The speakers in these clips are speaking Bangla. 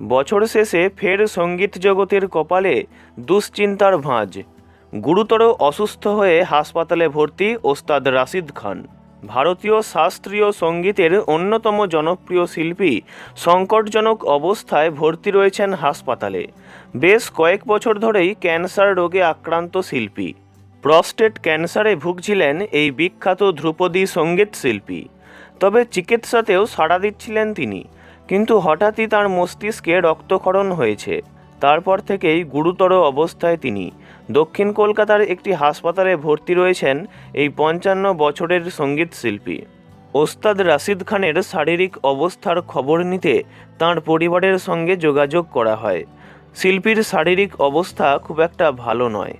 বছর শেষে ফের সংগীত জগতের কপালে দুশ্চিন্তার ভাঁজ। গুরুতর অসুস্থ হয়ে হাসপাতালে ভর্তি ওস্তাদ রাশিদ খান। ভারতীয় শাস্ত্রীয় সঙ্গীতের অন্যতম জনপ্রিয় শিল্পী সংকটজনক অবস্থায় ভর্তি রয়েছেন হাসপাতালে। বেশ কয়েক বছর ধরেই ক্যান্সার রোগে আক্রান্ত শিল্পী। প্রস্টেট ক্যান্সারে ভুগছিলেন এই বিখ্যাত ধ্রুপদী সংগীত শিল্পী। তবে চিকিৎসাতেও সাড়া দিচ্ছিলেন তিনি। কিন্তু হঠাৎই তার মস্তিষ্কে রক্তক্ষরণ হয়েছে। তারপর থেকেই গুরুতর অবস্থায় তিনি। দক্ষিণ কলকাতার একটি হাসপাতালে ভর্তি রয়েছেন এই পঞ্চান্ন বছরের সংগীত শিল্পী। ওস্তাদ রাশিদ খানের শারীরিক অবস্থার খবর নিতে তার পরিবারের সঙ্গে যোগাযোগ করা হয়। শিল্পীর শারীরিক অবস্থা খুব একটা ভালো নয়।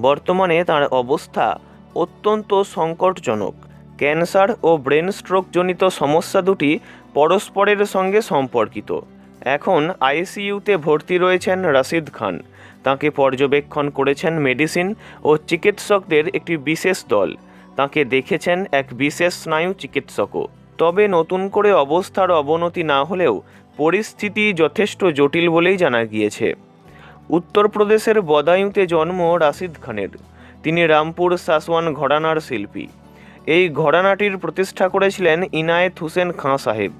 বর্তমানে তার অবস্থা অত্যন্ত সংকটজনক। ক্যান্সার ও ব্রেন স্ট্রোকজনিত সমস্যা দুটি পরস্পরের সঙ্গে সম্পর্কিত। এখন আইসিইউতে ভর্তি রয়েছেন রাশিদ খান। তাকে পর্যবেক্ষণ করেছেন মেডিসিন ও চিকিৎসকদের একটি বিশেষ দল। তাকে দেখেছেন এক বিশেষ স্নায়ু চিকিৎসকও। তবে নতুন করে অবস্থার অবনতি না হলেও পরিস্থিতি যথেষ্ট জটিল বলেই জানা গিয়েছে। উত্তরপ্রদেশের বদায়ুতে জন্ম রাশিদ খানের। তিনি রামপুর সাসওয়ান ঘরানার শিল্পী। এই ঘরানাটির প্রতিষ্ঠা করেছিলেন ইনায়েত হুসেন খাঁ সাহেব।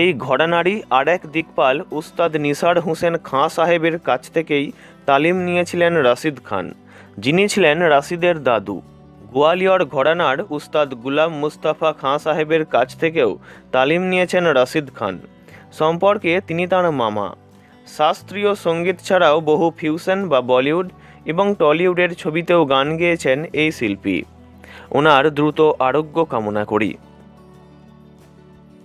এই ঘরানারই আর এক দিকপাল উস্তাদ নিসার হোসেন খাঁ সাহেবের কাছ থেকেই তালিম নিয়েছিলেন রাশিদ খান। যিনি ছিলেন রাশিদের দাদু। গোয়ালিয়র ঘরানার উস্তাদ গুলাম মুস্তাফা খাঁ সাহেবের কাছ থেকেও তালিম নিয়েছেন রাশিদ খান। সম্পর্কে তিনি তার মামা। শাস্ত্রীয় সংগীত ছাড়াও বহু ফিউশন বা বলিউড এবং টলিউডের ছবিতেও গান গেয়েছেন এই শিল্পী। ওনার দ্রুত আরোগ্য কামনা করি।